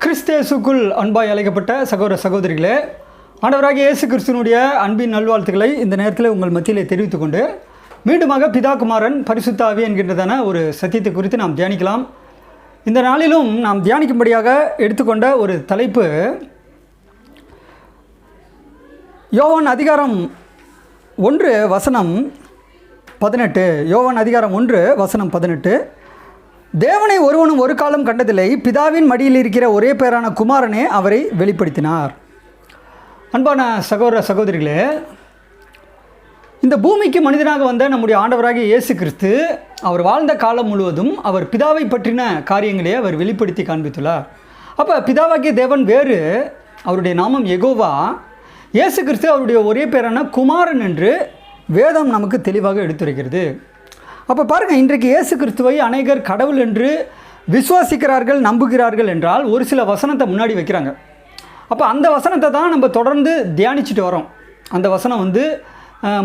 கிறிஸ்தேசுக்குள் அன்பாய் அழைக்கப்பட்ட சகோதர சகோதரிகளே ஆண்டவராக இயேசு கிறிஸ்துவனுடைய அன்பின் நல்வாழ்த்துக்களை இந்த நேரத்தில் உங்கள் மத்தியிலே தெரிவித்துக் கொண்டு மீண்டுமாக பிதா குமாரன் என்கின்றதான ஒரு சத்தியத்தை குறித்து நாம் தியானிக்கலாம். இந்த நாளிலும் நாம் தியானிக்கும்படியாக எடுத்துக்கொண்ட ஒரு தலைப்பு யோவான் அதிகாரம் ஒன்று வசனம் பதினெட்டு யோவான் அதிகாரம் ஒன்று வசனம் பதினெட்டு தேவனை ஒருவனும் ஒரு காலம் கண்டதில்லை பிதாவின் மடியில் இருக்கிற ஒரே பேரான குமாரனே அவரை வெளிப்படுத்தினார். அன்பான சகோதர சகோதரிகளே இந்த பூமிக்கு மனிதனாக வந்த நம்முடைய ஆண்டவராகிய இயேசு கிறிஸ்து அவர் வாழ்ந்த காலம் முழுவதும் அவர் பிதாவை பற்றின காரியங்களை அவர் வெளிப்படுத்தி காண்பித்துள்ளார். அப்போ பிதாவாகிய தேவன் வேறு அவருடைய நாமம் எகோவா இயேசு கிறிஸ்து அவருடைய ஒரே பேரான குமாரன் என்று வேதம் நமக்கு தெளிவாக எடுத்துரைக்கிறது. அப்போ பாருங்கள் இன்றைக்கு இயேசு கிறிஸ்துவை அநேகர் கடவுள் என்று விசுவாசிக்கிறார்கள் நம்புகிறார்கள் என்றால் ஒரு சில வசனத்தை முன்னாடி வைக்கிறாங்க. அப்போ அந்த வசனத்தை தான் நம்ம தொடர்ந்து தியானிச்சுட்டு வரோம். அந்த வசனம் வந்து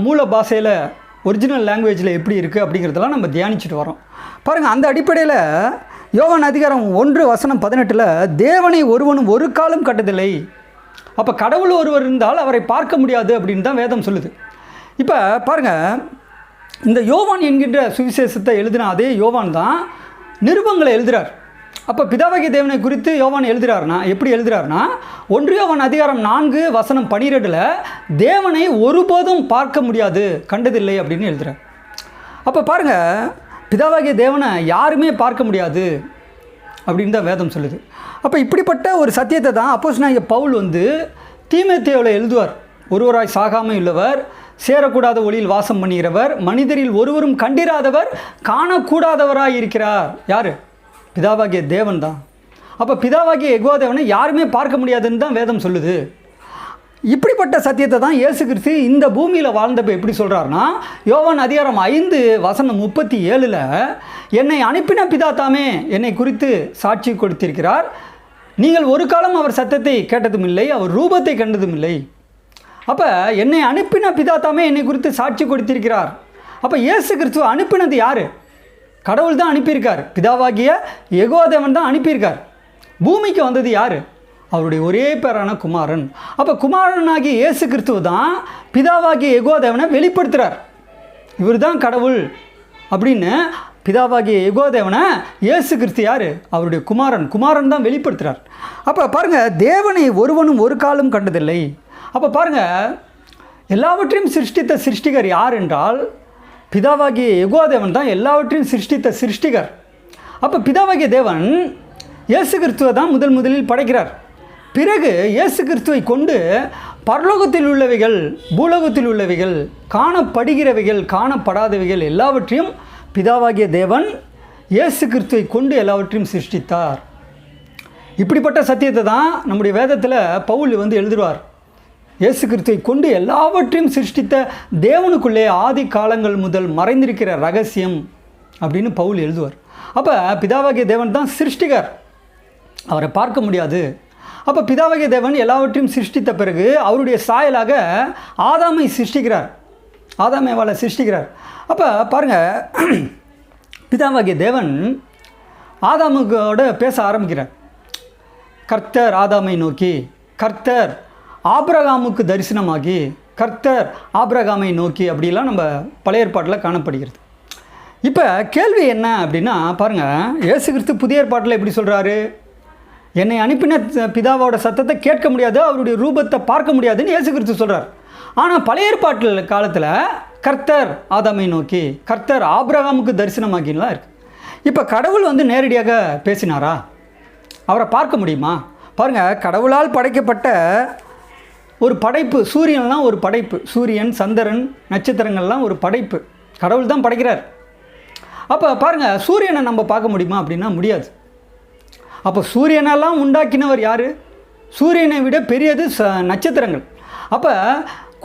மூல பாஷையில் ஒரிஜினல் லாங்குவேஜில் எப்படி இருக்குது அப்படிங்கிறதெல்லாம் நம்ம தியானிச்சுட்டு வரோம். பாருங்கள் அந்த அடிப்படையில் யோகன் அதிகாரம் ஒன்று வசனம் பதினெட்டில் தேவனை ஒருவனும் ஒரு காலம் கட்டதில்லை அப்போ கடவுள் ஒருவர் இருந்தால் அவரை பார்க்க முடியாது அப்படின்னு தான் வேதம் சொல்லுது. இப்போ பாருங்கள் இந்த யோவான் என்கின்ற சுவிசேஷத்தை எழுதின அதே யோவான் தான் நிருபங்களை எழுதுகிறார் அப்போ பிதாவகி தேவனை குறித்து யோவான் எழுதுகிறார்னா எப்படி எழுதுகிறார்னா ஒன்று யோவான் அதிகாரம் நான்கு வசனம் பனிரெண்டில் தேவனை ஒருபோதும் பார்க்க முடியாது கண்டதில்லை அப்படின்னு எழுதுகிறார் அப்போ பாருங்கள் பிதாவாகிய தேவனை யாருமே பார்க்க முடியாது அப்படின்னு தான் வேதம் சொல்லுது. அப்போ இப்படிப்பட்ட ஒரு சத்தியத்தை தான் அப்போஸ் நாயக பவுல் வந்து தீமேத்தேவில் எழுதுவார். ஒருவராய் சாகாமல் உள்ளவர் சேரக்கூடாத ஒளியில் வாசம் பண்ணுகிறவர் மனிதரில் ஒருவரும் கண்டிராதவர் காணக்கூடாதவராக இருக்கிறார் யார்? பிதாவாகிய தேவன் தான். அப்போ பிதாவாகிய எகோ தேவனை யாருமே பார்க்க முடியாதுன்னு தான் வேதம் சொல்லுது. இப்படிப்பட்ட சத்தியத்தை தான் இயேசு கிறிஸ்து இந்த பூமியில் வாழ்ந்தப்போ எப்படி சொல்கிறாருன்னா யோவான் அதிகாரம் ஐந்து வசனம் முப்பத்தி ஏழில் என்னை அனுப்பின பிதா தாமே என்னை குறித்து சாட்சி கொடுத்திருக்கிறார். நீங்கள் ஒரு காலம் அவர் சத்தத்தை கேட்டதும் இல்லை அவர் ரூபத்தை கண்டதும் இல்லை அப்போ என்னை அனுப்பின பிதா தாமே என்னை குறித்து சாட்சி கொடுத்திருக்கிறார். அப்போ இயேசு கிறிஸ்துவ அனுப்பினது யார்? கடவுள் தான் அனுப்பியிருக்கார். பிதாவாகிய எகோதேவன் தான் அனுப்பியிருக்கார். பூமிக்கு வந்தது யார்? அவருடைய ஒரே பேரான குமாரன். அப்போ குமாரனாகிய இயேசு கிறிஸ்துவ தான் பிதாவாகிய எகோதேவனை வெளிப்படுத்துகிறார் இவர் தான் கடவுள் அப்படின்னு பிதாவாகிய எகோதேவனை இயேசு கிறிஸ்து யார்? அவருடைய குமாரன். குமாரன் தான் வெளிப்படுத்துகிறார் அப்போ பாருங்கள் தேவனை ஒருவனும் ஒரு காலம் கண்டதில்லை. அப்போ பாருங்கள் எல்லாவற்றையும் சிருஷ்டித்த சிருஷ்டிகர் யார் என்றால் பிதாவாகிய எகோதேவன் தான் எல்லாவற்றையும் சிருஷ்டித்த சிருஷ்டிகர். அப்போ பிதாவாகிய தேவன் இயேசு கிறிஸ்துவை தான் முதல் முதலில் படைக்கிறார். பிறகு இயேசு கிறிஸ்துவை கொண்டு பரலோகத்தில் உள்ளவைகள் பூலோகத்தில் உள்ளவைகள் காணப்படுகிறவைகள் காணப்படாதவைகள் எல்லாவற்றையும் பிதாவாகிய தேவன் இயேசு கிறிஸ்துவை கொண்டு எல்லாவற்றையும் சிருஷ்டித்தார். இப்படிப்பட்ட சத்தியத்தை தான் நம்முடைய வேதத்தில் பவுல் வந்து எழுதுவார். இயேசு கிறிஸ்துவை கொண்டு எல்லாவற்றையும் சிருஷ்டித்த தேவனுக்குள்ளே ஆதி காலங்கள் முதல் மறைந்திருக்கிற ரகசியம் அப்படின்னு பவுல் எழுதுவார். அப்போ பிதாவாகிய தேவன் தான் சிருஷ்டிகர். அவரை பார்க்க முடியாது. அப்போ பிதாவாகிய தேவன் எல்லாவற்றையும் சிருஷ்டித்த பிறகு அவருடைய சாயலாக ஆதாமை சிருஷ்டிக்கிறார். ஆதாமேவாலை சிருஷ்டிக்கிறார். அப்போ பாருங்கள் பிதாவாகிய தேவன் ஆதாமுக்கோட பேச ஆரம்பிக்கிறார். கர்த்தர் ஆதாமை நோக்கி கர்த்தர் ஆப்ரகாமுக்கு தரிசனமாகி கர்த்தர் ஆபிரகாமை நோக்கி அப்படிலாம் நம்ம பழைய ஏற்பாட்டில் காணப்படுகிறது. இப்போ கேள்வி என்ன அப்படின்னா பாருங்கள் இயேசு கிறிஸ்து புதிய ஏற்பாட்டில் எப்படி சொல்கிறாரு என்னை அனுப்பின பிதாவோட சத்தத்தை கேட்க முடியாது அவருடைய ரூபத்தை பார்க்க முடியாதுன்னு இயேசு கிறிஸ்து சொல்கிறார் ஆனால் பழைய ஏற்பாட்டில் காலத்தில் கர்த்தர் ஆதாமை நோக்கி கர்த்தர் ஆப்ரகாமுக்கு தரிசனமாக்கின்லாம் இருக்கு. இப்போ கடவுள் வந்து நேரடியாக பேசினாரா? அவரை பார்க்க முடியுமா? பாருங்கள் கடவுளால் படைக்கப்பட்ட ஒரு படைப்பு சூரியன்லாம் ஒரு படைப்பு. சூரியன் சந்திரன் நட்சத்திரங்கள்லாம் ஒரு படைப்பு. கடவுள் தான் படைக்கிறார். அப்போ பாருங்கள் சூரியனை நம்ம பார்க்க முடியுமா அப்படின்னா முடியாது. அப்போ சூரியனெல்லாம் உண்டாக்கினவர் யார்? சூரியனை விட பெரியது ச நட்சத்திரங்கள். அப்போ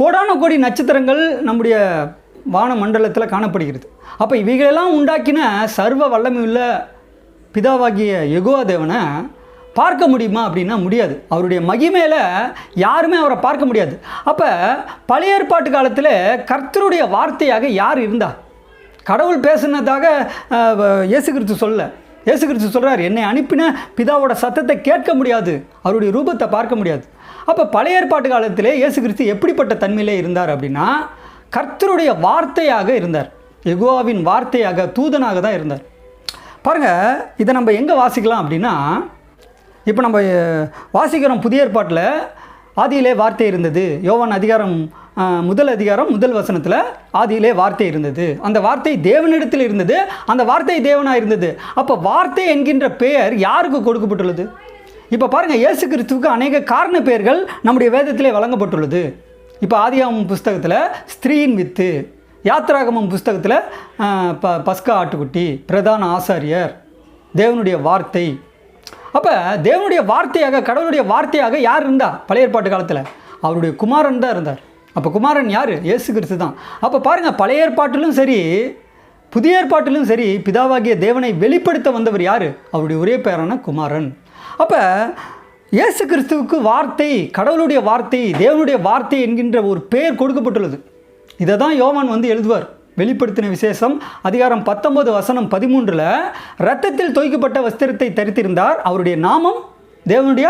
கோடான கோடி நட்சத்திரங்கள் நம்முடைய வான மண்டலத்தில் காணப்படுகிறது. அப்போ இவைகளெல்லாம் உண்டாக்கின சர்வ வல்லமையுள்ள பிதாவாகிய யெகோவா தேவனை பார்க்க முடியுமா அப்படின்னா முடியாது. அவருடைய மகிமையில் யாருமே அவரை பார்க்க முடியாது. அப்போ பழைய ஏற்பாட்டு காலத்தில் கர்த்தருடைய வார்த்தையாக யார் இருந்தா? கடவுள் பேசுனதாக இயேசு கிறிஸ்து சொல்ல இயேசு கிறிஸ்து சொல்கிறார் என்னை அனுப்பின பிதாவோட சத்தத்தை கேட்க முடியாது. அவருடைய ரூபத்தை பார்க்க முடியாது. அப்போ பழைய ஏற்பாட்டு காலத்தில் இயேசு கிறிஸ்து எப்படிப்பட்ட தன்மையிலே இருந்தார் அப்படின்னா கர்த்தருடைய வார்த்தையாக இருந்தார். எகோவாவின் வார்த்தையாக தூதனாக தான் இருந்தார். பாருங்கள் இதை நம்ம எங்கே வாசிக்கலாம் அப்படின்னா இப்போ நம்ம வாசிக்கிறோம் புதிய ஏற்பாட்டில். ஆதியிலே வார்த்தை இருந்தது. யோவான் அதிகாரம் முதல் அதிகாரம் முதல் வசனத்தில் ஆதியிலே வார்த்தை இருந்தது. அந்த வார்த்தை தேவனிடத்தில் இருந்தது. அந்த வார்த்தை தேவனாக இருந்தது. அப்போ வார்த்தை என்கின்ற பெயர் யாருக்கு கொடுக்கப்பட்டுள்ளது? இப்போ பாருங்கள் இயேசு கிறிஸ்துவுக்கு அநேக காரண பெயர்கள் நம்முடைய வேதத்திலே வழங்கப்பட்டுள்ளது. இப்போ ஆதியாகமம் புஸ்தகத்தில் ஸ்திரீயின் வித்து யாத்ராகமம் புஸ்தகத்தில் ப பஸ்கா ஆட்டுக்குட்டி பிரதான ஆசாரியர் தேவனுடைய வார்த்தை. அப்போ தேவனுடைய வார்த்தையாக கடவுளுடைய வார்த்தையாக யார் இருந்தா? பழைய ஏற்பாட்டு காலத்தில். அவருடைய குமாரன் தான் இருந்தார். அப்போ குமாரன் யார்? இயேசு கிறிஸ்து தான். அப்போ பாருங்கள் பழைய ஏற்பாட்டிலும் சரி புதிய ஏற்பாட்டிலும் சரி பிதாவாகிய தேவனை வெளிப்படுத்த வந்தவர் யார்? அவருடைய ஒரே பெயரான குமாரன். அப்போ இயேசு கிறிஸ்துவுக்கு வார்த்தை கடவுளுடைய வார்த்தை தேவனுடைய வார்த்தை என்கின்ற ஒரு பெயர் கொடுக்கப்பட்டுள்ளது. இதை தான் யோவான் வந்து எழுதுவார். வெளிப்படுத்தின விசேஷம் அதிகாரம் பத்தொன்பது வசனம் பதிமூன்றில் ரத்தத்தில் தோய்க்கப்பட்ட வஸ்திரத்தை தரித்திருந்தார். அவருடைய நாமம் தேவனுடைய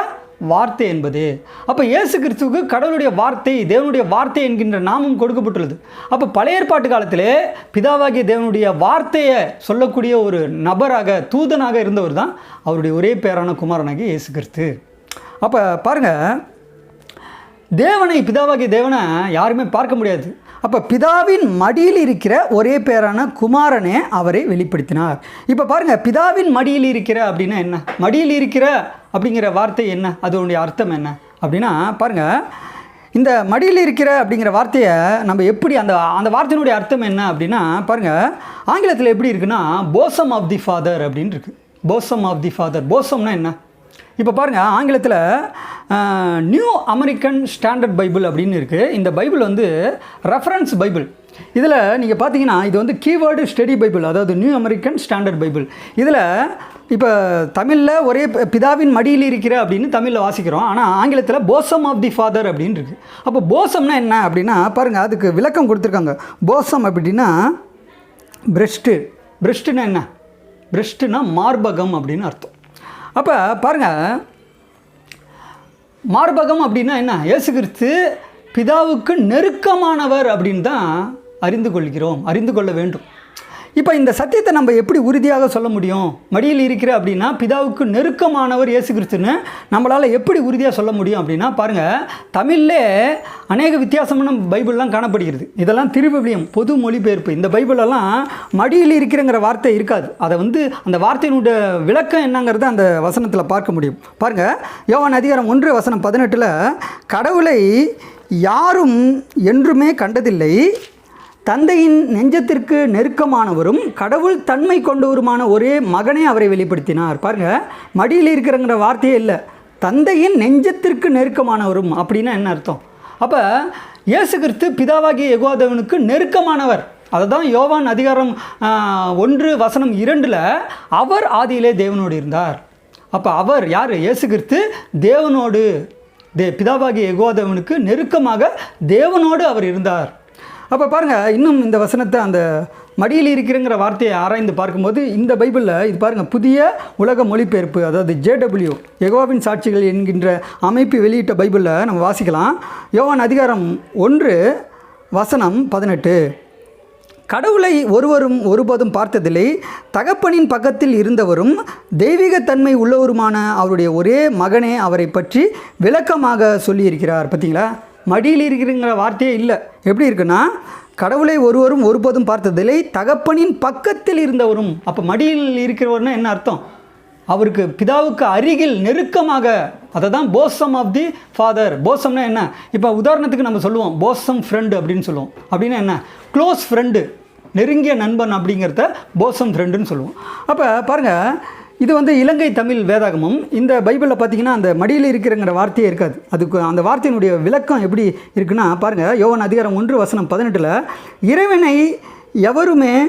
வார்த்தை என்பது. அப்போ இயேசு கிறிஸ்துவுக்கு கடவுளுடைய வார்த்தை தேவனுடைய வார்த்தை என்கின்ற நாமம் கொடுக்கப்பட்டுள்ளது. அப்போ பழைய ஏற்பாட்டு காலத்திலே பிதாவாகிய தேவனுடைய வார்த்தையை சொல்லக்கூடிய ஒரு நபராக தூதனாக இருந்தவர் தான் அவருடைய ஒரே பேரான குமாரனாகிய இயேசு கிறிஸ்து. அப்போ பாருங்கள் தேவனை பிதாவாகிய தேவனை யாருமே பார்க்க முடியாது. அப்போ பிதாவின் மடியில் இருக்கிற ஒரே பேரான குமாரனே அவரை வெளிப்படுத்தினார். இப்போ பாருங்கள் பிதாவின் மடியில் இருக்கிற அப்படின்னா என்ன? மடியில் இருக்கிற அப்படிங்கிற வார்த்தை என்ன? அதனுடைய அர்த்தம் என்ன? அப்படின்னா பாருங்கள் இந்த மடியில் இருக்கிற அப்படிங்கிற வார்த்தையை நம்ம எப்படி அந்த அந்த வார்த்தையினுடைய அர்த்தம் என்ன அப்படின்னா பாருங்கள் ஆங்கிலத்தில் எப்படி இருக்குன்னா போசம் ஆஃப் தி ஃபாதர் அப்படின்னு இருக்குது போசம் ஆஃப் தி ஃபாதர் போசம்னா என்ன? இப்போ பாருங்கள் ஆங்கிலத்தில் நியூ அமெரிக்கன் ஸ்டாண்டர்ட் பைபிள் அப்படின்னு இருக்குது இந்த பைபிள் வந்து ரெஃபரன்ஸ் பைபிள். இதில் நீங்கள் பார்த்தீங்கன்னா இது வந்து கீவேர்டு ஸ்டடி பைபிள் அதாவது நியூ அமெரிக்கன் ஸ்டாண்டர்ட் பைபிள் இதில் இப்போ தமிழில் ஒரே பிதாவின் மடியில் இருக்கிற அப்படின்னு தமிழில் வாசிக்கிறோம். ஆனால் ஆங்கிலத்தில் போசம் ஆஃப் தி ஃபாதர் அப்படின்னு இருக்குது அப்போ போசம்னா என்ன அப்படின்னா பாருங்கள் அதுக்கு விளக்கம் கொடுத்துருக்காங்க. போசம் அப்படின்னா பிரெஸ்ட்டு பிரஸ்ட்டுனா என்ன? பிரெஸ்ட்டுனா மார்பகம் அப்படின்னு அர்த்தம். அப்போ பாருங்கள் மார்பகம் அப்படின்னா என்ன? இயேசு கிறிஸ்து பிதாவுக்கு நெருக்கமானவர் அப்படின்னு தான் அறிந்து கொள்கிறோம் அறிந்து கொள்ள வேண்டும். இப்போ இந்த சத்தியத்தை நம்ம எப்படி உறுதியாக சொல்ல முடியும்? மடியில் இருக்கிற அப்படின்னா பிதாவுக்கு நெருக்கமானவர் இயேசு கிறிஸ்துன்னு நம்மளால் எப்படி உறுதியாக சொல்ல முடியும் அப்படின்னா பாருங்கள் தமிழ்லே அநேக வித்தியாசமான பைபிள்லாம் காணப்படுகிறது. இதெல்லாம் திருவிவிலியம் பொது மொழிபெயர்ப்பு. இந்த பைபிளெல்லாம் மடியில் இருக்கிறங்கிற வார்த்தை இருக்காது. அதை வந்து அந்த வார்த்தையினுடைய விளக்கம் என்னங்கிறத அந்த வசனத்தில் பார்க்க முடியும். பாருங்கள் யோவான் அதிகாரம் ஒன்று வசனம் பதினெட்டில் கடவுளை யாரும் என்றுமே கண்டதில்லை. தந்தையின் நெஞ்சத்திற்கு நெருக்கமானவரும் கடவுள் தன்மை கொண்டவருமான ஒரே மகனே அவரை வெளிப்படுத்தினார். பாருங்க மடியில் இருக்கிறங்கிற வார்த்தையே இல்லை. தந்தையின் நெஞ்சத்திற்கு நெருக்கமானவரும் அப்படின்னா என்ன அர்த்தம்? அப்போ இயேசு கிறிஸ்து பிதாவாகிய யெகோவாதேவனுக்கு நெருக்கமானவர். அதை தான் யோவான் அதிகாரம் ஒன்று வசனம் இரண்டில் அவர் ஆதியிலே தேவனோடு இருந்தார். அப்போ அவர் யார்? இயேசு கிறிஸ்து தேவனோடு. தே பிதாவாகிய யெகோவாதேவனுக்கு நெருக்கமாக தேவனோடு அவர் இருந்தார். அப்போ பாருங்கள் இன்னும் இந்த வசனத்தை அந்த மடியில் இருக்கிறங்கிற வார்த்தையை ஆராய்ந்து பார்க்கும்போது இந்த பைபிளில் இது பாருங்கள் புதிய உலக மொழிபெயர்ப்பு அதாவது ஜேடபிள்யூ எகோவின் சாட்சிகள் என்கின்ற அமைப்பு வெளியிட்ட பைபிளில் நம்ம வாசிக்கலாம். யோவான் அதிகாரம் ஒன்று வசனம் பதினெட்டு. கடவுளை ஒருவரும் ஒருபோதும் பார்த்ததில்லை தகப்பனின் பக்கத்தில் இருந்தவரும் தெய்வீகத்தன்மை உள்ளவருமான அவருடைய ஒரே மகனே அவரை பற்றி விளக்கமாக சொல்லியிருக்கிறார். பார்த்தீங்களா மடியில் இருக்கிறங்கிற வார்த்தையே இல்லை. எப்படி இருக்குன்னா கடவுளை ஒருவரும் ஒருபோதும் பார்த்ததில்லை தகப்பனின் பக்கத்தில் இருந்தவரும். அப்போ மடியில் இருக்கிறவர்னா என்ன அர்த்தம்? அவருக்கு பிதாவுக்கு அருகில் நெருக்கமாக அதை தான் போசம் ஆஃப் தி ஃபாதர் போசம்னா என்ன? இப்போ உதாரணத்துக்கு நம்ம சொல்லுவோம் போசம் ஃப்ரெண்டு அப்படின்னு சொல்லுவோம். அப்படின்னா என்ன? க்ளோஸ் ஃப்ரெண்டு நெருங்கிய நண்பன் அப்படிங்கிறத போசம் ஃப்ரெண்டுன்னு சொல்லுவோம். அப்போ பாருங்கள் இது வந்து இலங்கை தமிழ் வேதாகமம். இந்த பைபிளில் பார்த்தீங்கன்னா அந்த மடியில் இருக்கிறங்கிற வார்த்தையே இருக்காது. அதுக்கு அந்த வார்த்தையினுடைய விளக்கம் எப்படி இருக்குன்னா பாருங்கள் யோவன் அதிகாரம் ஒன்று வசனம் பதினெட்டில் இறைவனை எவருமே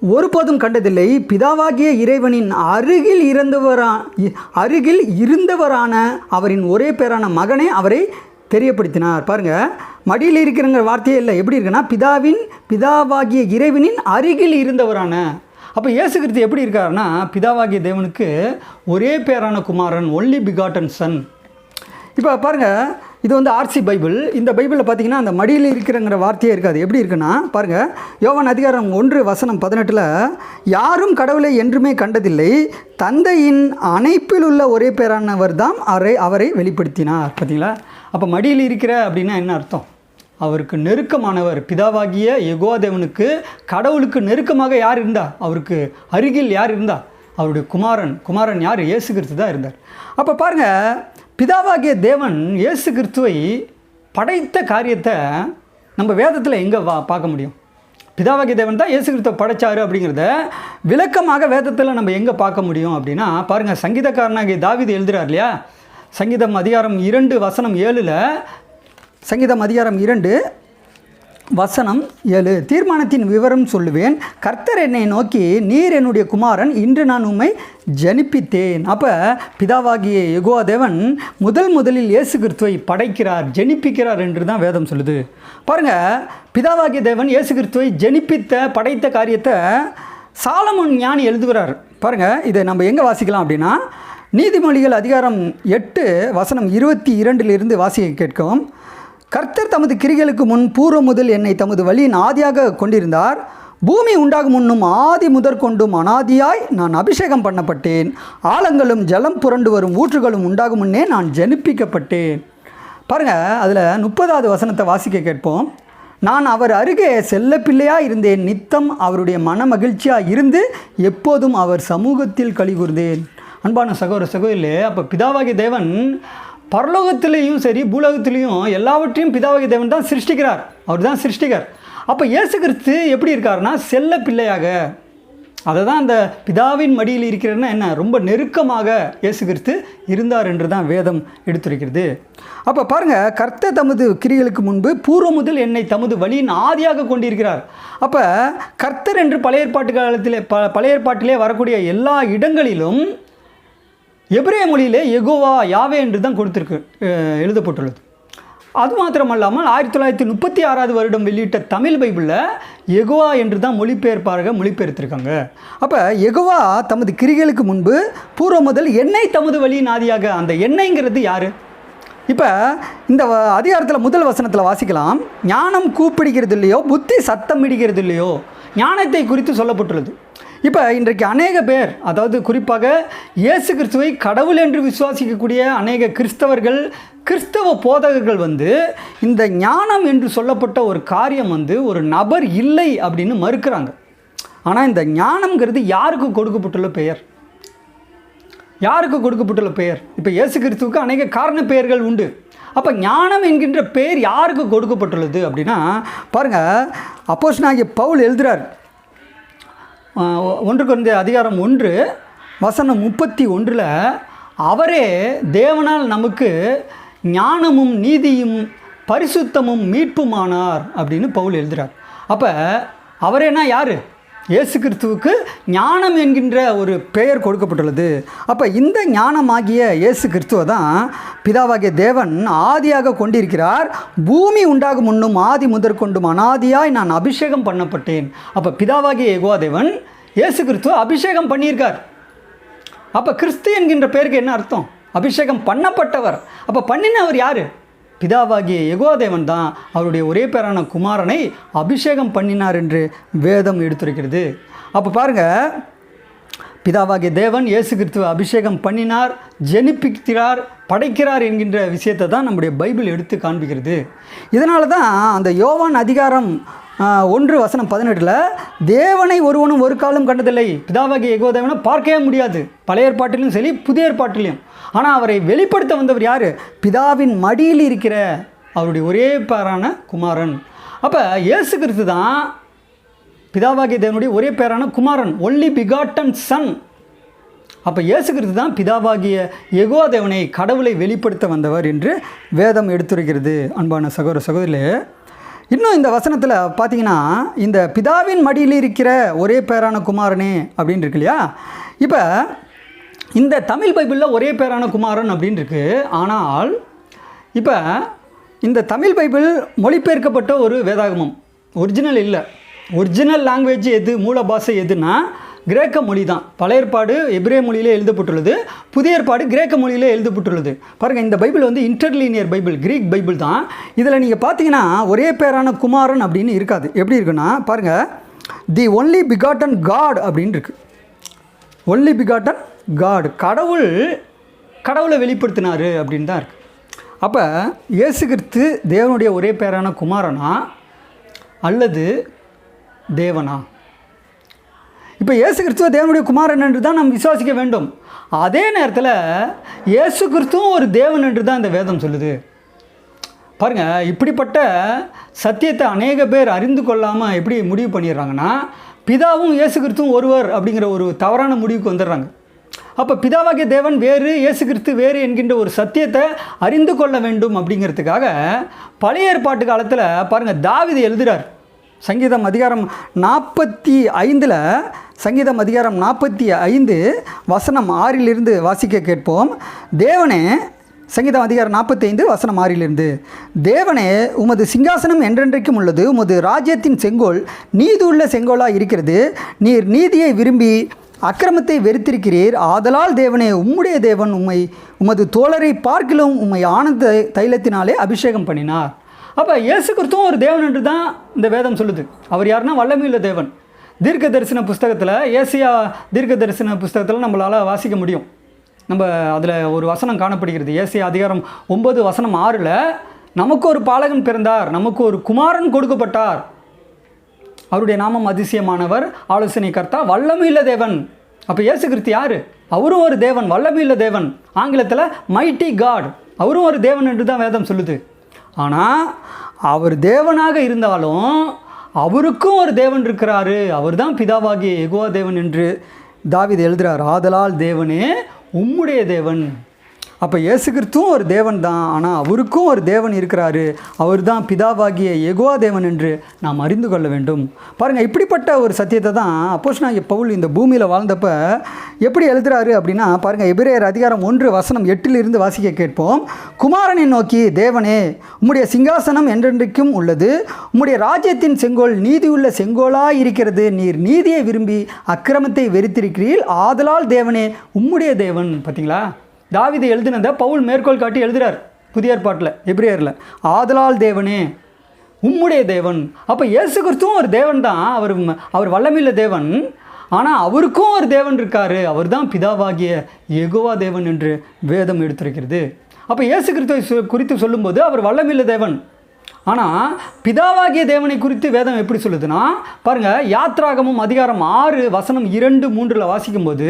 ஒருபோதும் கண்டதில்லை. பிதாவாகிய இறைவனின் அருகில் இருந்தவரா இ- அருகில் இருந்தவரான அவரின் ஒரே பேரான மகனே அவரை தெரியப்படுத்தினார். பாருங்கள் மடியில் இருக்கிறங்கிற வார்த்தையே இல்லை. எப்படி இருக்குன்னா பிதாவின் பிதாவாகிய இறைவனின் அருகில் இருந்தவரான அப்போ இயேசு கிறிஸ்து எப்படி இருக்காருன்னா பிதாவாகிய தேவனுக்கு ஒரே பேரான குமாரன் ஒன்லி பிகாட்டன் சன் இப்போ பாருங்கள் இது வந்து ஆர்சி பைபிள். இந்த பைபிளில் பார்த்தீங்கன்னா அந்த மடியில் இருக்கிறங்கிற வார்த்தையே இருக்காது. எப்படி இருக்குன்னா பாருங்கள் யோவான் அதிகாரம் ஒன்று வசனம் பதினெட்டில் யாரும் கடவுளை என்றுமே கண்டதில்லை. தந்தையின் அணைப்பில் உள்ள ஒரே பேரானவர் தான் அவரை அவரை வெளிப்படுத்தினார். பார்த்தீங்களா அப்போ மடியில் இருக்கிற அப்படின்னா என்ன அர்த்தம்? அவருக்கு நெருக்கமானவர். பிதாவாகிய யெகோவா தேவனுக்கு கடவுளுக்கு நெருக்கமாக யார் இருந்தா? அவருக்கு அருகில் யார் இருந்தா? அவருடைய குமாரன். குமாரன் யார்? இயேசு கிறிஸ்து தான் இருந்தார். அப்போ பாருங்கள் பிதாவாகிய தேவன் இயேசு கிறிஸ்துவை படைத்த காரியத்தை நம்ம வேதத்தில் எங்கே வா பார்க்க முடியும்? பிதாவாகிய தேவன் தான் இயேசு கிறிஸ்துவை படைச்சாரு அப்படிங்கிறத விளக்கமாக வேதத்தில் நம்ம எங்கே பார்க்க முடியும் அப்படின்னா பாருங்கள் சங்கீதக்காரனாகிய தாவீது எழுதுறார் இல்லையா? சங்கீதம் அதிகாரம் இரண்டு வசனம் ஏழில் சங்கீதம் அதிகாரம் இரண்டு வசனம் ஏழு. தீர்மானத்தின் விவரம் சொல்லுவேன். கர்த்தர் என்னை நோக்கி நீர் என்னுடைய குமாரன் இன்று நான் உம்மை ஜனிப்பித்தேன். அப்போ பிதாவாகிய யெகோவா தேவன் முதல் முதலில் இயேசு கிறிஸ்துவை படைக்கிறார் ஜெனிப்பிக்கிறார் என்று தான் வேதம் சொல்லுது. பாருங்கள் பிதாவாகிய தேவன் இயேசு கிறிஸ்துவை ஜெனிப்பித்த படைத்த காரியத்தை சாலமோன் ஞானி எழுதுகிறார். பாருங்கள் இதை நம்ம எங்கே வாசிக்கலாம் அப்படின்னா நீதிமொழிகள் அதிகாரம் எட்டு வசனம் இருபத்தி இரண்டிலிருந்து வாசிக்க கேட்கவும் கர்த்தர் தமது கிரிகளுக்கு முன் பூர்வ முதல் என்னை தமது வழியின் ஆதியாக கொண்டிருந்தார். பூமி உண்டாகும் முன்னும் ஆதி முதற் கொண்டும் அனாதியாய் நான் அபிஷேகம் பண்ணப்பட்டேன். ஆழங்களும் ஜலம் புரண்டு வரும் ஊற்றுகளும் உண்டாகும் முன்னே நான் ஜனிப்பிக்கப்பட்டேன். பாருங்கள் அதில் முப்பதாவது வசனத்தை வாசிக்க கேட்போம். நான் அவர் அருகே செல்ல பிள்ளையாக இருந்தேன். நித்தம் அவருடைய மன மகிழ்ச்சியாக இருந்து எப்போதும் அவர் சமூகத்தில் கழிகூர்ந்தேன் அன்பான சகோதர சகோதரிலே அப்போ பிதாவாகிய தேவன் பரலோகத்திலையும் சரி பூலோகத்திலையும் எல்லாவற்றையும் பிதாவாகிய தேவன் தான் சிருஷ்டிக்கிறார். அவர் தான் சிருஷ்டிகர். அப்போ இயேசு கிறிஸ்து எப்படி இருக்காருன்னா செல்ல பிள்ளையாக. அதை தான் அந்த பிதாவின் மடியில் இருக்கிறன்னா என்ன? ரொம்ப நெருக்கமாக இயேசு கிறிஸ்து இருந்தார் என்று தான் வேதம் எடுத்துரைக்கிறது. அப்போ பாருங்கள் கர்த்த தமது கிரிகளுக்கு முன்பு பூர்வ முதல் என்னை தமது வழியின் ஆதியாக கொண்டிருக்கிறார். அப்போ கர்த்தர் என்று பழைய ஏற்பாட்டு காலத்தில் ப பழைய ஏற்பாட்டிலே வரக்கூடிய எல்லா இடங்களிலும் எபிரேய மொழியிலே எகோவா யாவே என்று தான் கொடுத்துருக்கு எழுதப்பட்டுள்ளது. அது மாத்திரமல்லாமல் ஆயிரத்தி தொள்ளாயிரத்தி முப்பத்தி ஆறாவது வருடம் வெளியிட்ட தமிழ் பைபிளில் எகுவா என்று தான் மொழிபெயர்ப்பாக மொழிபெயர்த்திருக்காங்க. அப்போ எகுவா தமது கிரிகளுக்கு முன்பு பூர்வ முதல் எண்ணெய் தமது வழியின் ஆதியாக அந்த எண்ணெய்ங்கிறது யார்? இப்போ இந்த அதிகாரத்தில் முதல் வசனத்தில் வாசிக்கலாம். ஞானம் கூப்பிடுகிறது இல்லையோ புத்தி சத்தம் இடுகிறது இல்லையோ ஞானத்தை குறித்து சொல்லப்பட்டுள்ளது. இப்போ இன்றைக்கு அநேக பேர் அதாவது குறிப்பாக இயேசு கிறிஸ்துவை கடவுள் என்று விசுவாசிக்கக்கூடிய அநேக கிறிஸ்தவர்கள் கிறிஸ்தவ போதகர்கள் வந்து இந்த ஞானம் என்று சொல்லப்பட்ட ஒரு காரியம் வந்து ஒரு நபர் இல்லை அப்படின்னு மறுக்கிறாங்க. ஆனால் இந்த ஞானம்ங்கிறது யாருக்கு கொடுக்கப்பட்டுள்ள பெயர்? யாருக்கு கொடுக்கப்பட்டுள்ள பெயர்? இப்போ இயேசு கிறிஸ்துவுக்கு அநேக காரண பெயர்கள் உண்டு. அப்போ ஞானம் என்கின்ற பேர் யாருக்கு கொடுக்கப்பட்டுள்ளது அப்படின்னா பாருங்கள் நாகி பவுல் எழுதுகிறார் ஒன்றுக்கு ஒன்று அதிகாரம் ஒன்று வசனம் முப்பத்தி ஒன்றில் அவரே தேவனால் நமக்கு ஞானமும் நீதியும் பரிசுத்தமும் மீட்புமானார் அப்படின்னு பவுல் எழுதுகிறார் அப்போ அவரேனா யார்? இயேசு கிறிஸ்துவுக்கு ஞானம் என்கின்ற ஒரு பெயர் கொடுக்கப்பட்டுள்ளது. அப்போ இந்த ஞானமாகிய இயேசு கிறிஸ்துவை தான் பிதாவாகிய தேவன் ஆதியாக கொண்டிருக்கிறார். பூமி உண்டாகும் முன்னும் ஆதி முதற்கொண்டும் அனாதியாய் நான் அபிஷேகம் பண்ணப்பட்டேன். அப்போ பிதாவாகிய யெகோவா தேவன் இயேசு கிறிஸ்துவ அபிஷேகம் பண்ணியிருக்கார். அப்போ கிறிஸ்து என்கின்ற பேருக்கு என்ன அர்த்தம்? அபிஷேகம் பண்ணப்பட்டவர். அப்போ பண்ணினவர் யார்? பிதாவாகிய யகோதேவன் தான் அவருடைய ஒரே பேரான குமாரனை அபிஷேகம் பண்ணினார் என்று வேதம் எடுத்துரைக்கிறது. அப்போ பாருங்கள் பிதாவாகிய தேவன் இயேசு கிறிஸ்துவ அபிஷேகம் பண்ணினார் ஜெனிப்பிக்கிறார் படைக்கிறார் என்கின்ற விஷயத்தை தான் நம்முடைய பைபிள் எடுத்து காண்பிக்கிறது. இதனால தான் அந்த யோவான் அதிகாரம் ஒன்று வசனம் பதினெட்டில் தேவனை ஒருவனும் ஒரு காலம் கண்டதில்லை. பிதாவாகிய எகோதேவனை பார்க்கவே முடியாது. பழைய ஏற்பாட்டிலும் சரி புதிய ஏற்பாட்டிலையும். ஆனால் அவரை வெளிப்படுத்த வந்தவர் யார்? பிதாவின் மடியில் இருக்கிற அவருடைய ஒரே பேரான குமாரன். அப்போ இயேசு கிறிஸ்து தான் பிதாவாகிய தேவனுடைய ஒரே பேரான குமாரன் ஒன்லி பிகாட்டன் சன் அப்போ இயேசு கிறிஸ்து தான் பிதாவாகிய எகோ தேவனை கடவுளை வெளிப்படுத்த வந்தவர் என்று வேதம் எடுத்துரைக்கிறது. அன்பான சகோதர சகோதரிலே இன்னும் இந்த வசனத்தில் பார்த்தீங்கன்னா இந்த பிதாவின் மடியில் இருக்கிற ஒரே பேரான குமாரனே அப்படின்னு இருக்கு இல்லையா? இப்போ இந்த தமிழ் பைபிளில் ஒரே பேரான குமாரன் அப்படின்னு இருக்குது ஆனால் இப்போ இந்த தமிழ் பைபிள் மொழிபெயர்க்கப்பட்ட ஒரு வேதாகமம். ஒரிஜினல் இல்லை. ஒரிஜினல் லாங்குவேஜ் எது மூல பாஷை எதுனா கிரேக்க மொழி தான் பழைய ஏற்பாடு எப்ரே மொழியிலே எழுதப்பட்டுள்ளது. புதிய ஏற்பாடு கிரேக்க மொழியிலே எழுதப்பட்டுள்ளது. பாருங்கள் இந்த பைபிள் வந்து இன்டர்லீனியர் பைபிள் கிரீக் பைபிள் தான். இதில் நீங்கள் பார்த்தீங்கன்னா ஒரே பேரான குமாரன் அப்படின்னு இருக்காது. எப்படி இருக்குன்னா பாருங்கள் தி ஒன்லி பிகாட்டன் காட் அப்படின்னு இருக்குது ஒன்லி பிகாட்டன் காட் கடவுள் கடவுளை வெளிப்படுத்தினாரு அப்படின்னு தான் இருக்கு. அப்போ இயேசு கிறிஸ்து தேவனுடைய ஒரே பேரான குமாரனா அல்லது தேவனா? இப்போ இயேசு கிறிஸ்துவ தேவனுடைய குமாரன் என்று தான் நாம் விசுவாசிக்க வேண்டும். அதே நேரத்தில் இயேசு கிறிஸ்துவும் ஒரு தேவன் என்று தான் இந்த வேதம் சொல்லுது. பாருங்க இப்படிப்பட்ட சத்தியத்தை அநேக பேர் அறிந்து கொள்ளாமல் எப்படி முடிவு பண்ணிடுறாங்கன்னா பிதாவும் இயேசு கிறிஸ்துவும் ஒருவர் அப்படிங்கிற ஒரு தவறான முடிவுக்கு வந்துடுறாங்க. அப்போ பிதாவாகிய தேவன் வேறு இயேசு கிறிஸ்து வேறு என்கின்ற ஒரு சத்தியத்தை அறிந்து கொள்ள வேண்டும் அப்படிங்கிறதுக்காக பழைய ஏற்பாட்டு காலத்தில் பாருங்கள் தாவிது எழுதுகிறார் சங்கீதம் அதிகாரம் நாற்பத்தி ஐந்தில் சங்கீதம் அதிகாரம் நாற்பத்தி ஐந்து வசனம் ஆறிலிருந்து வாசிக்க கேட்போம். தேவனே சங்கீதம் அதிகாரம் நாற்பத்தி ஐந்து வசனம் ஆறிலிருந்து தேவனே உமது சிங்காசனம் என்றென்றைக்கும் உள்ளது உமது ராஜ்யத்தின் செங்கோல் நீதியுள்ள செங்கோலாக இருக்கிறது நீர் நீதியை விரும்பி அக்கிரமத்தை வெறுத்திருக்கிறீர். ஆதலால் தேவனே உம்முடைய தேவன் உம்மை உமது தோழரை பார்க்கிலும் உம்மை ஆனந்த தைலத்தினாலே அபிஷேகம் பண்ணினார். அப்போ இயேசு கிறிஸ்துவும் ஒரு தேவன் என்று தான் இந்த வேதம் சொல்லுது. அவர் யாருன்னா? வல்லமையுள்ள தேவன். தீர்க்க தரிசன புஸ்தகத்தில் ஏசியா தீர்க்க தரிசன புஸ்தகத்தில் நம்மளால் வாசிக்க முடியும். நம்ம அதில் ஒரு வசனம் காணப்படுகிறது. ஏசியா அதிகாரம் ஒன்பது வசனம் ஆறில் நமக்கு ஒரு பாலகன் பிறந்தார். நமக்கு ஒரு குமாரன் கொடுக்கப்பட்டார். அவருடைய நாமம் அதிசயமானவர். ஆலோசனை கர்த்தா வல்லமையுள்ள தேவன். அப்போ இயேசு கிறிஸ்து யார்? அவரும் ஒரு தேவன் வல்லமையுள்ள தேவன். ஆங்கிலத்தில் மைட்டி காட் அவரும் ஒரு தேவன் என்று தான் வேதம் சொல்லுது. ஆனால் அவர் தேவனாக இருந்தாலும் அவருக்கும் ஒரு தேவன் இருக்கிறாரு. அவர் தான் பிதாவாகிய எகுவா தேவன் என்று தாவித எழுதுகிறார் ஆதலால் தேவனே உம்முடைய தேவன். அப்போ இயேசு கிறிஸ்துவும் ஒரு தேவன் தான் ஆனால் அவருக்கும் ஒரு தேவன் இருக்கிறாரு. அவர் தான் பிதாவாகிய எகுவா தேவன் என்று நாம் அறிந்து கொள்ள வேண்டும். பாருங்கள் இப்படிப்பட்ட ஒரு சத்தியத்தை தான் அப்போஸ் நான் பவுல் இந்த பூமியில் வாழ்ந்தப்ப எப்படி எழுதுறாரு அப்படின்னா பாருங்கள் எபிரேயர் அதிகாரம் ஒன்று வசனம் எட்டிலிருந்து வாசிக்க கேட்போம். குமாரனை நோக்கி தேவனே உம்முடைய சிங்காசனம் என்றென்றைக்கும் உள்ளது. உம்முடைய ராஜ்யத்தின் செங்கோல் நீதியுள்ள செங்கோலாக இருக்கிறது. நீர் நீதியை விரும்பி அக்கிரமத்தை வெறுத்திருக்கிறீர். ஆதலால் தேவனே உம்முடைய தேவன். பார்த்தீங்களா தாவிதை எழுதினதை பவுல் மேற்கோள் காட்டி எழுதுறார். புதிய ஏற்பாட்டில் எப்ரியரில். ஆதலால் தேவனே உம்முடைய தேவன். அப்போ இயேசு கிறிஸ்துவும் ஒரு தேவன் தான். அவர் அவர் வல்லமில்ல தேவன். ஆனால் அவருக்கும் ஒரு தேவன் இருக்கார். அவர் தான் பிதாவாகிய எகுவா தேவன் என்று வேதம் எடுத்திருக்கிறது. அப்போ இயேசு கிறிஸ்துவை குறித்து சொல்லும்போது அவர் வல்லமில்ல தேவன். ஆனால் பிதாவாகிய தேவனை குறித்து வேதம் எப்படி சொல்லுதுன்னா பாருங்கள் யாத்ராகமும் அதிகாரம் ஆறு வசனம் இரண்டு மூன்றில் வாசிக்கும்போது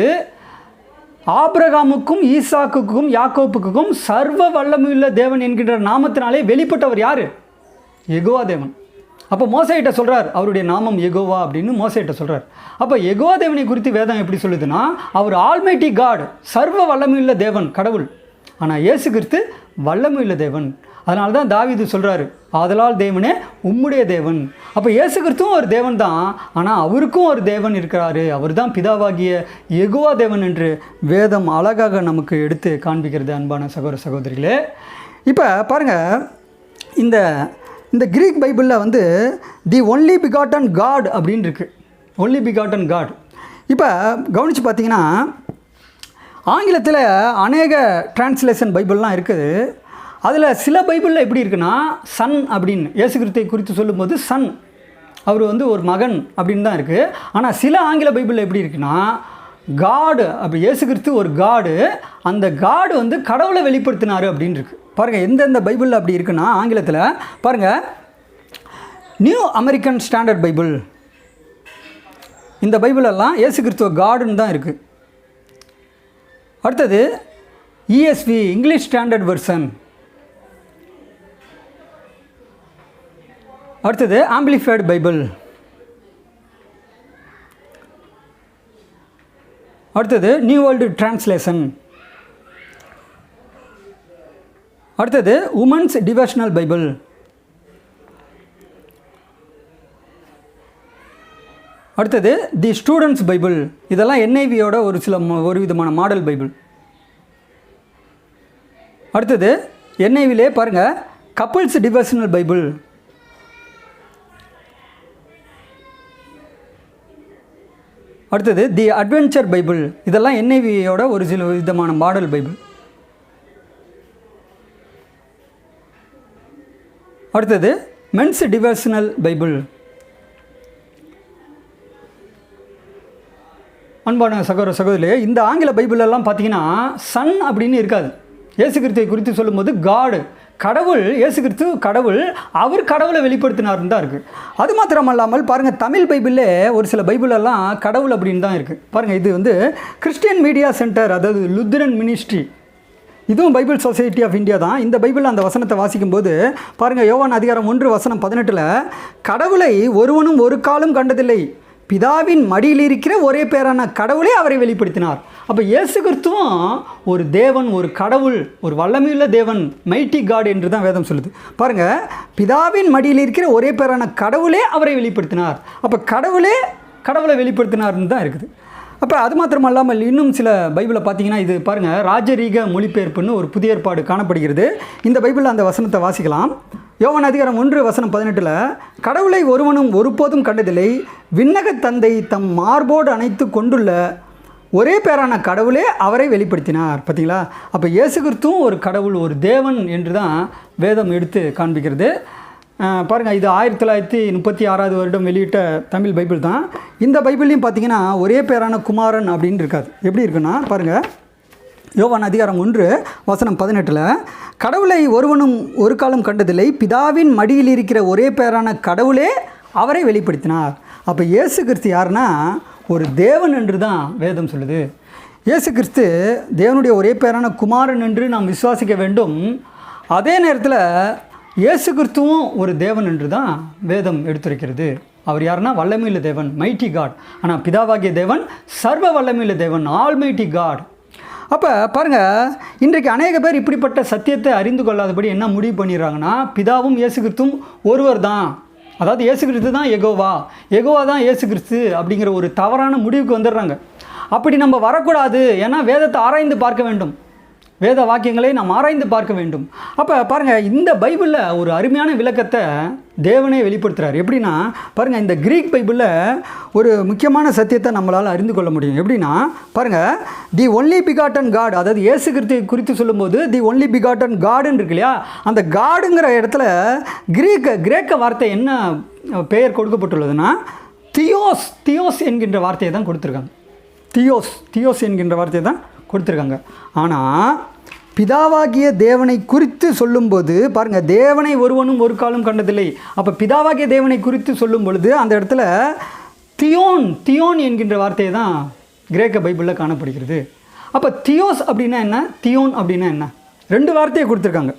ஆப்ரகாமுக்கும் ஈசாக்குக்கும் யாக்கோப்புக்கும் சர்வ வல்லமையுள்ள தேவன் என்கின்ற நாமத்தினாலே வெளிப்பட்டவர் யார்? எகோவா தேவன். அப்போ மோசையிட்ட சொல்கிறார் அவருடைய நாமம் எகோவா அப்படின்னு மோசையிட்ட சொல்கிறார் அப்போ எகோவா தேவனை குறித்து வேதம் எப்படி சொல்லுதுன்னா அவர் ஆல்மைட்டி காட் சர்வ வல்லமையுள்ள தேவன் கடவுள். ஆனால் இயேசு கிறிஸ்து வல்லமையுள்ள தேவன். அதனால தான் தாவிது சொல்கிறாரு ஆதலால் தேவனே உம்முடைய தேவன். அப்போ இயேசு கிறிஸ்துவும் ஒரு தேவன் தான் ஆனால் அவருக்கும் ஒரு தேவன் இருக்கிறாரு. அவர் தான் பிதாவாகிய எகுவா தேவன் என்று வேதம் அழகாக நமக்கு எடுத்து காண்பிக்கிறது அன்பான சகோதர சகோதரிகளே. இப்போ பாருங்கள் இந்த இந்த கிரீக் பைபிளில் வந்து தி ஒன்லி பிகாட்டன் காட் அப்படின்னு இருக்குது ஒன்லி பிகாட்டன் காட் இப்போ கவனித்து பார்த்தீங்கன்னா ஆங்கிலத்தில் அநேக டிரான்ஸ்லேஷன் பைபிள்லாம் இருக்குது. அதில் சில பைபிளில் எப்படி இருக்குன்னா சன் அப்படின்னு இயேசு கிறிஸ்தை குறித்து சொல்லும்போது சன் அவர் வந்து ஒரு மகன் அப்படின்னு தான் இருக்குது ஆனால் சில ஆங்கில பைபிளில் எப்படி இருக்குன்னா காடு அப்படி இயேசு கிறிஸ்து ஒரு காடு அந்த காடு வந்து கடவுளை வெளிப்படுத்தினாரு அப்படின்னு இருக்கு. பாருங்கள் எந்தெந்த பைபிளில் அப்படி இருக்குன்னா ஆங்கிலத்தில் பாருங்கள் நியூ அமெரிக்கன் ஸ்டாண்டர்ட் பைபிள் இந்த பைபிளெல்லாம் இயேசு கிறிஸ்துவ காடுன்னு தான் இருக்குது அடுத்தது இஎஸ்வி இங்கிலீஷ் ஸ்டாண்டர்ட் வெர்சன் அடுத்தது ஆம்பிளிஃபைடு பைபிள் அடுத்தது நியூ வேர்ல்டு டிரான்ஸ்லேஷன் அடுத்தது உமன்ஸ் டிவோஷனல் பைபிள் அடுத்தது தி ஸ்டூடெண்ட்ஸ் பைபிள் இதெல்லாம் என்ஐவியோட ஒரு சில ஒரு விதமான மாடல் பைபிள் அடுத்தது என்ஐவிலே பாருங்கள் கப்புள்ஸ் டிவோஷனல் பைபிள் அடுத்தது தி அட்வென்ச்சர் பைபிள் இதெல்லாம் என்ஐவியோட ஒரு சில விதமான மாடல் பைபிள் அடுத்தது மென்ஸ் டிவர்ஷனல் பைபிள் அன்பான சகோதர சகோதரியே இந்த ஆங்கில பைபிள் எல்லாம் பார்த்தீங்கன்னா சன் அப்படின்னு இருக்காது. இயேசு கிறிஸ்துவை குறித்து சொல்லும்போது காடு கடவுள் இயேசு கிறிஸ்து கடவுள் அவர் கடவுளை வெளிப்படுத்தினார்னு தான் இருக்குது அது மாத்திரம் அல்லாமல் பாருங்கள் தமிழ் பைபிளில் ஒரு சில பைபிளெல்லாம் கடவுள் அப்படின்னு தான் இருக்குது பாருங்கள் இது வந்து கிறிஸ்டியன் மீடியா சென்டர் அதாவது லுத்ரன் மினிஸ்ட்ரி. இதுவும் பைபிள் சொசைட்டி ஆஃப் இந்தியா தான். இந்த பைபிள் அந்த வசனத்தை வாசிக்கும்போது பாருங்கள் யோவான் அதிகாரம் ஒன்று வசனம் பதினெட்டில் கடவுளை ஒருவனும் ஒரு காலம் கண்டதில்லை. பிதாவின் மடியில் இருக்கிற ஒரே பேரான கடவுளே அவரை வெளிப்படுத்தினார். அப்போ இயேசு கிறிஸ்துவும் ஒரு தேவன் ஒரு கடவுள் ஒரு வல்லமையுள்ள தேவன் மைட்டி காட் என்று தான் வேதம் சொல்லுது. பாருங்கள் பிதாவின் மடியில் இருக்கிற ஒரே பேரான கடவுளே அவரை வெளிப்படுத்தினார். அப்போ கடவுளே கடவுளை வெளிப்படுத்தினார்னு தான் இருக்குது. அப்போ அது மாத்திரம் அல்லாமல் இன்னும் சில பைபிளை பார்த்தீங்கன்னா இது பாருங்கள் ராஜரீக மொழிபெயர்ப்புன்னு ஒரு புதிய ஏற்பாடு காணப்படுகிறது. இந்த பைபிளில் அந்த வசனத்தை வாசிக்கலாம். யோவன் அதிகாரம் ஒன்று வசனம் பதினெட்டில் கடவுளை ஒருவனும் ஒருபோதும் கண்டதில்லை. விண்ணக தந்தை தம் மார்போடு அணைத்து கொண்டுள்ள ஒரே பேரான கடவுளே அவரை வெளிப்படுத்தினார். பார்த்தீங்களா? அப்போ இயேசு கிறிஸ்துவும் ஒரு கடவுள் ஒரு தேவன் என்று தான் வேதம் எடுத்து காண்பிக்கிறது. பாருங்கள் இது ஆயிரத்தி தொள்ளாயிரத்தி முப்பத்தி ஆறாவது வருடம் வெளியிட்ட தமிழ் பைபிள் தான். இந்த பைபிள்லையும் பார்த்தீங்கன்னா ஒரே பேரான குமாரன் அப்படின்னு இருக்காது. எப்படி இருக்குன்னா பாருங்கள் யோவான் அதிகாரம் ஒன்று வசனம் பதினெட்டில் கடவுளை ஒருவனும் ஒரு காலம் கண்டதில்லை பிதாவின் மடியில் இருக்கிற ஒரே பேரான கடவுளே அவரை வெளிப்படுத்தினார். அப்போ இயேசு கிறிஸ்து யாருன்னா ஒரு தேவன் என்று தான் வேதம் சொல்லுது. இயேசு கிறிஸ்து தேவனுடைய ஒரே பேரான குமாரன் என்று நாம் விசுவாசிக்க வேண்டும். அதே நேரத்தில் இயேசு கிறிஸ்துவும் ஒரு தேவன் என்று தான் வேதம் எடுத்துரைக்கிறது. அவர் யாருன்னா? வல்லமையுள்ள தேவன் மைட்டி காட் ஆனால் பிதாவாகிய தேவன் சர்வ வல்லமையுள்ள தேவன் ஆல் மைட்டி காட் அப்போ பாருங்கள் இன்றைக்கு அநேக பேர் இப்படிப்பட்ட சத்தியத்தை அறிந்து கொள்ளாதபடி என்ன முடிவு பண்ணிடுறாங்கன்னா பிதாவும் இயேசு கிறிஸ்துவும் ஒருவர் தான் அதாவது இயேசு கிறிஸ்து தான் எகோவா எகோவா தான் இயேசு கிறிஸ்து அப்படிங்கிற ஒரு தவறான முடிவுக்கு வந்துடுறாங்க. அப்படி நம்ம வரக்கூடாது. ஏன்னா வேதத்தை ஆராய்ந்து பார்க்க வேண்டும். வேத வாக்கியங்களை நாம் ஆராய்ந்து பார்க்க வேண்டும். அப்போ பாருங்கள் இந்த பைபிளில் ஒரு அருமையான விளக்கத்தை தேவனே வெளிப்படுத்துகிறார் எப்படின்னா பாருங்கள் இந்த கிரீக் பைபிளில் ஒரு முக்கியமான சத்தியத்தை நம்மளால் அறிந்து கொள்ள முடியும். எப்படின்னா பாருங்கள் தி ஒன்லி பிகாட்டன் காட் அதாவது இயேசு கிறிஸ்து குறித்து சொல்லும்போது தி ஒன்லி பிகாட்டன் காடுன்னு இருக்கு இல்லையா? அந்த காடுங்கிற இடத்துல கிரீக்க கிரேக்க வார்த்தை என்ன பெயர் கொடுக்கப்பட்டுள்ளதுன்னா தியோஸ் தியோஸ் என்கின்ற வார்த்தையை தான் கொடுத்துருக்காங்க. தியோஸ் தியோஸ் என்கின்ற வார்த்தையை தான் கொடுத்துருக்காங்க. ஆனால் பிதாவாகிய தேவனை குறித்து சொல்லும்போது பாருங்கள் தேவனை ஒருவனும் ஒரு காலம் கண்டதில்லை. அப்போ பிதாவாகிய தேவனை குறித்து சொல்லும் பொழுது அந்த இடத்துல தியோன் தியோன் என்கின்ற வார்த்தையை தான் கிரேக்க பைபிளில் காணப்படுகிறது. அப்போ தியோஸ் அப்படின்னா என்ன? தியோன் அப்படின்னா என்ன? ரெண்டு வார்த்தையை கொடுத்துருக்காங்க.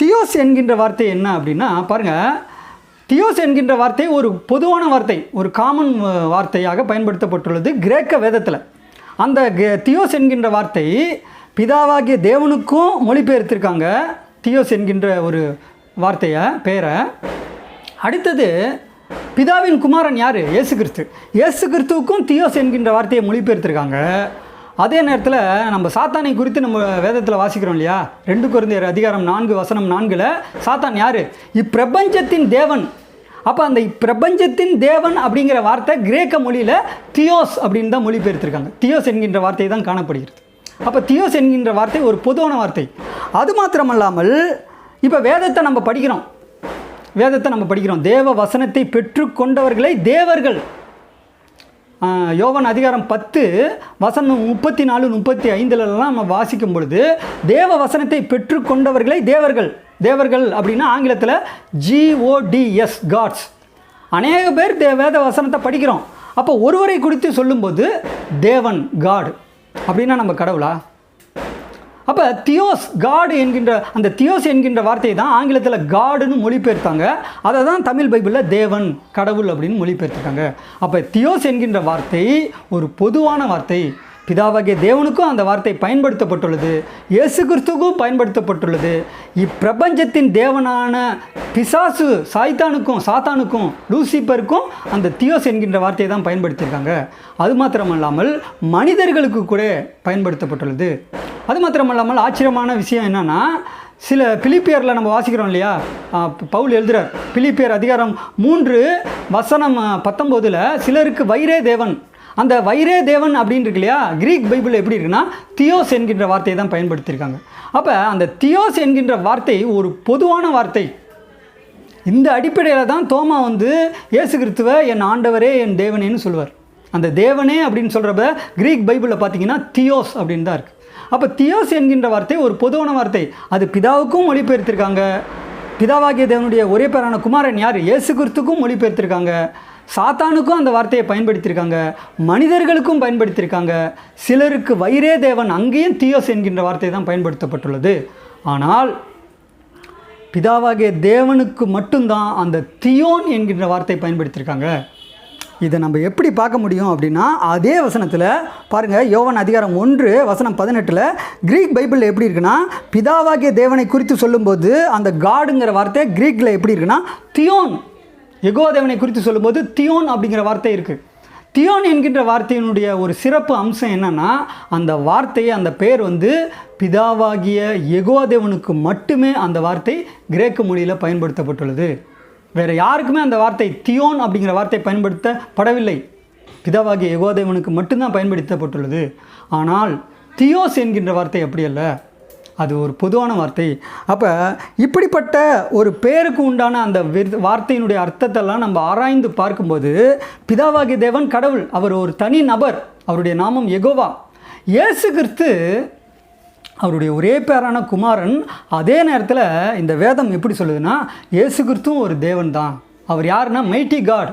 தியோஸ் என்கின்ற வார்த்தை என்ன அப்படின்னா பாருங்கள் தியோஸ் என்கின்ற வார்த்தை ஒரு பொதுவான வார்த்தை ஒரு காமன் வார்த்தையாக பயன்படுத்தப்பட்டுள்ளது கிரேக்க வேதத்தில். அந்த தியோஸ் என்கின்ற வார்த்தை பிதாவாகிய தேவனுக்கும் மொழிபெயர்த்திருக்காங்க. தியோஸ் என்கின்ற ஒரு வார்த்தையை பேரை அடுத்தது பிதாவின் குமாரன் யார்? இயேசு கிறிஸ்து. இயேசு கிறிஸ்துவுக்கும் தியோஸ் என்கின்ற வார்த்தையை மொழிபெயர்த்திருக்காங்க. அதே நேரத்தில் நம்ம சாத்தானை குறித்து நம்ம வேதத்தில் வாசிக்கிறோம் இல்லையா? ரெண்டு குருந்தியர் அதிகாரம் நான்கு வசனம் நான்கில் சாத்தான் யார்? இப்பிரபஞ்சத்தின் தேவன். அப்போ அந்த பிரபஞ்சத்தின் தேவன் அப்படிங்கிற வார்த்தை கிரேக்க மொழியில் தியோஸ் அப்படின்னு தான் மொழிபெயர்த்திருக்காங்க. தியோஸ் என்கின்ற வார்த்தை தான் காணப்படுகிறது. அப்போ தியோஸ் என்கின்ற வார்த்தை ஒரு பொதுவான வார்த்தை. அது மாத்திரமல்லாமல் இப்போ வேதத்தை நம்ம படிக்கிறோம். வேதத்தை நம்ம படிக்கிறோம். தேவ வசனத்தை பெற்றுக்கொண்டவர்களை தேவர்கள். யோவன் அதிகாரம் பத்து வசனம் முப்பத்தி நாலு முப்பத்தி ஐந்துலலாம் நம்ம வாசிக்கும் பொழுது தேவ வசனத்தை பெற்றுக்கொண்டவர்களை தேவர்கள். தேவர்கள் அப்படின்னா ஆங்கிலத்தில் ஜிஓடிஎஸ் காட்ஸ் அநேக பேர் தே வேத வசனத்தை படிக்கிறோம். அப்போ ஒருவரை குறித்து சொல்லும்போது தேவன் காட் அப்படின்னா நம்ம கடவுளா? அப்போ தியோஸ் காடு என்கின்ற அந்த தியோஸ் என்கின்ற வார்த்தையை தான் ஆங்கிலத்தில் காடுன்னு மொழிபெயர்த்தாங்க. அதை தான் தமிழ் பைபிளில் தேவன் கடவுள் அப்படின்னு மொழிபெயர்த்திருக்காங்க. அப்போ தியோஸ் என்கின்ற வார்த்தை ஒரு பொதுவான வார்த்தை. பிதாவாகிய தேவனுக்கும் அந்த வார்த்தை பயன்படுத்தப்பட்டுள்ளது. இயேசு கிறிஸ்துவுக்கும் பயன்படுத்தப்பட்டுள்ளது. இப்பிரபஞ்சத்தின் தேவனான பிசாசு சாய்த்தானுக்கும் சாத்தானுக்கும் லூசிபருக்கும் அந்த தியோஸ் என்கின்ற வார்த்தையை தான் பயன்படுத்தியிருக்காங்க. அது மாத்திரமல்லாமல் மனிதர்களுக்கு கூட பயன்படுத்தப்பட்டுள்ளது. அது மாத்திரமல்லாமல் ஆச்சரியமான விஷயம் என்னென்னா சில பிலிப்பியரில் நம்ம வாசிக்கிறோம் இல்லையா? பவுல் எழுதுகிறார் பிலிப்பியர் அதிகாரம் மூன்று வசனம் பத்தொம்போதில் சிலருக்கு வைரே தேவன். அந்த வைரே தேவன் அப்படின்னு இருக்கு இல்லையா? கிரீக் பைபிள் எப்படி இருக்குன்னா தியோஸ் என்கின்ற வார்த்தையை தான் பயன்படுத்தியிருக்காங்க. அப்போ அந்த தியோஸ் என்கின்ற வார்த்தை ஒரு பொதுவான வார்த்தை. இந்த அடிப்படையில் தான் தோமா வந்து இயேசு கிறிஸ்துவ என் ஆண்டவரே என் தேவனேன்னு சொல்லுவார் அந்த தேவனே அப்படின்னு சொல்கிறப்ப கிரீக் பைபிளில் பார்த்தீங்கன்னா தியோஸ் அப்படின்னு தான் இருக்குது அப்போ தியோஸ் என்கின்ற வார்த்தை ஒரு பொதுவான வார்த்தை. அது பிதாவுக்கும் மொழிபெயர்த்திருக்காங்க. பிதாவாகிய தேவனுடைய ஒரே பேரான குமாரன் யார்? இயேசு கிறிஸ்துக்கும் மொழிபெயர்த்திருக்காங்க. சாத்தானுக்கும் அந்த வார்த்தையை பயன்படுத்தியிருக்காங்க மனிதர்களுக்கும் பயன்படுத்தியிருக்காங்க. சிலருக்கு வைரே தேவன் அங்கேயும் தியோஸ் என்கின்ற வார்த்தை தான் பயன்படுத்தப்பட்டுள்ளது. ஆனால் பிதாவாகிய தேவனுக்கு மட்டும்தான் அந்த தியோன் என்கின்ற வார்த்தை பயன்படுத்தியிருக்காங்க. இதை நம்ம எப்படி பார்க்க முடியும் அப்படின்னா அதே வசனத்தில் பாருங்கள் யோவன் அதிகாரம் ஒன்று வசனம் பதினெட்டில் கிரீக் பைபிளில் எப்படி இருக்குன்னா பிதாவாகிய தேவனை குறித்து சொல்லும்போது அந்த காடுங்கிற வார்த்தை கிரீக்கில் எப்படி இருக்குன்னா தியோன். எகோ தேவனை குறித்து சொல்லும்போது தியோன் அப்படிங்கிற வார்த்தை இருக்குது தியோன் என்கின்ற வார்த்தையினுடைய ஒரு சிறப்பு அம்சம் என்னென்னா அந்த வார்த்தை அந்த பேர் வந்து பிதாவாகிய எகோதேவனுக்கு மட்டுமே அந்த வார்த்தை கிரேக்க மொழியில் பயன்படுத்தப்பட்டுள்ளது. வேறு யாருக்குமே அந்த வார்த்தை தியோன் அப்படிங்கிற வார்த்தை பயன்படுத்தப்படவில்லை. பிதாவாகிய எகோதேவனுக்கு மட்டும்தான் பயன்படுத்தப்பட்டுள்ளது. ஆனால் தியோஸ் என்கின்ற வார்த்தை அப்படி அல்ல. அது ஒரு பொதுவான வார்த்தை. அப்போ இப்படிப்பட்ட ஒரு பேருக்கு உண்டான அந்த வார்த்தையினுடைய அர்த்தத்தெல்லாம் நம்ம ஆராய்ந்து பார்க்கும்போது பிதாவாகிய தேவன் கடவுள் அவர் ஒரு தனி நபர் அவருடைய நாமம் எகோவா இயேசு கிறிஸ்து அவருடைய ஒரே பேரான குமாரன் அதே நேரத்தில் இந்த வேதம் எப்படி சொல்லுதுன்னா இயேசு கிறிஸ்துவும் ஒரு தேவன் தான். அவர் யாருன்னா? மைட்டி காட்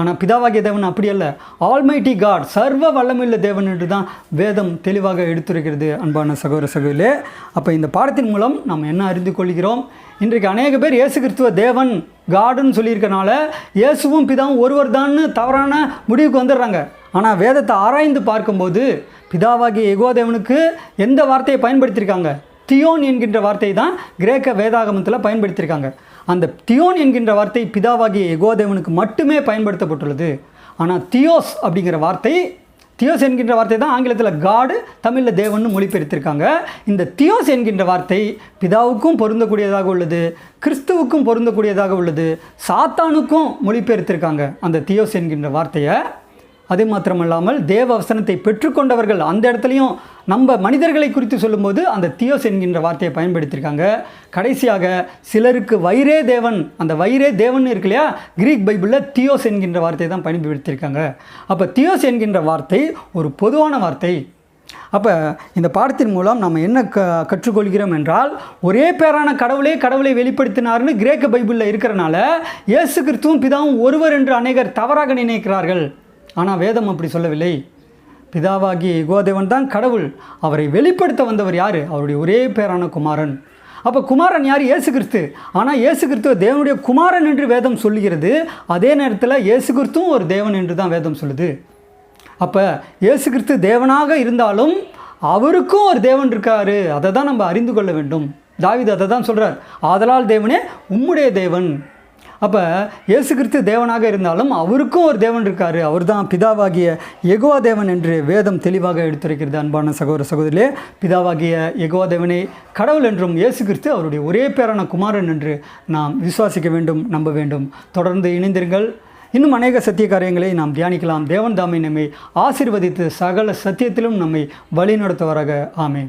ஆனால் பிதாவாகிய தேவன் அப்படி அல்ல. ஆல்மைட்டி காட் சர்வ வல்லமுள்ள தேவன் என்று தான் வேதம் தெளிவாக எடுத்துரைக்கிறது அன்பான சகோதர சகோதரிலே அப்போ இந்த பாடத்தின் மூலம் நாம் என்ன அறிந்து கொள்கிறோம்? இன்றைக்கு அநேக பேர் இயேசு கிறிஸ்துவ தேவன் காடுன்னு சொல்லியிருக்கனால இயேசுவும் பிதாவும் ஒருவர் தான் தவறான முடிவுக்கு வந்துடுறாங்க. ஆனால் வேதத்தை ஆராய்ந்து பார்க்கும்போது பிதாவாகிய எகோ தேவனுக்கு எந்த வார்த்தையை பயன்படுத்தியிருக்காங்க? தியோன் என்கின்ற வார்த்தையை தான் கிரேக்க வேதாகமத்தில் பயன்படுத்தியிருக்காங்க. அந்த தியோன் என்கின்ற வார்த்தை பிதாவாகிய எகோதேவனுக்கு மட்டுமே பயன்படுத்தப்பட்டுள்ளது. ஆனால் தியோஸ் அப்படிங்கிற வார்த்தை தியோஸ் என்கின்ற வார்த்தை தான் ஆங்கிலத்தில் காடு தமிழில் தேவன் மொழிபெயர்த்திருக்காங்க. இந்த தியோஸ் என்கின்ற வார்த்தை பிதாவுக்கும் பொருந்தக்கூடியதாக உள்ளது கிறிஸ்துவுக்கும் பொருந்தக்கூடியதாக உள்ளது சாத்தானுக்கும் மொழிபெயர்த்திருக்காங்க அந்த தியோஸ் என்கின்ற வார்த்தையை. அது மாத்திரமல்லாமல் தேவ வசனத்தை பெற்றுக்கொண்டவர்கள் அந்த இடத்துலையும் நம்ம மனிதர்களை குறித்து சொல்லும்போது அந்த தியோஸ் என்கின்ற வார்த்தையை பயன்படுத்தியிருக்காங்க. கடைசியாக சிலருக்கு வைரே தேவன் அந்த வைரே தேவன் இருக்கு இல்லையா? கிரீக் பைபிளில் தியோஸ் என்கின்ற வார்த்தையை தான் பயன்படுத்தியிருக்காங்க. அப்போ தியோஸ் என்கின்ற வார்த்தை ஒரு பொதுவான வார்த்தை. அப்போ இந்த பாடத்தின் மூலம் நம்ம என்ன க கற்றுக்கொள்கிறோம் என்றால் ஒரே பேரான கடவுளே கடவுளை வெளிப்படுத்தினார்னு கிரேக்க பைபிளில் இருக்கிறனால இயேசு கிறிஸ்துவும் பிதாவும் ஒருவர் என்று அநேகர் தவறாக நினைக்கிறார்கள். ஆனால் வேதம் அப்படி சொல்லவில்லை. பிதாவாகிய யுகோதேவன் தான் கடவுள். அவரை வெளிப்படுத்த வந்தவர் யார்? அவருடைய ஒரே பேரான குமாரன். அப்போ குமாரன் யார்? இயேசு கிறிஸ்து. ஆனால் இயேசு கிறிஸ்துவ தேவனுடைய குமாரன் என்று வேதம் சொல்லுகிறது. அதே நேரத்தில் இயேசு கிறிஸ்துவும் ஒரு தேவன் என்று தான் வேதம் சொல்லுது. அப்போ இயேசு கிறிஸ்து தேவனாக இருந்தாலும் அவருக்கும் ஒரு தேவன் இருக்காரு. அதை தான் நம்ம அறிந்து கொள்ள வேண்டும். தாவீது அதை தான் சொல்கிறார் ஆதலால் தேவனே உம்முடைய தேவன். அப்போ இயேசு கிறிஸ்து தேவனாக இருந்தாலும் அவருக்கும் ஒரு தேவன் இருக்கார். அவர் தான் பிதாவாகிய எகோவா தேவன் என்று வேதம் தெளிவாக எடுத்துரைக்கிறது. அன்பான சகோதர சகோதரிலே பிதாவாகிய எகோவா தேவனை கடவுள் என்றும் இயேசு கிறிஸ்து அவருடைய ஒரே பேரான குமாரன் என்று நாம் விசுவாசிக்க வேண்டும் நம்ப வேண்டும். தொடர்ந்து இணைந்திருங்கள். இன்னும் அநேக சத்திய காரியங்களை நாம் தியானிக்கலாம். தேவன் தாமை நம்மை ஆசிர்வதித்து சகல சத்தியத்திலும் நம்மை வழிநடத்துவாராக. ஆமேன்.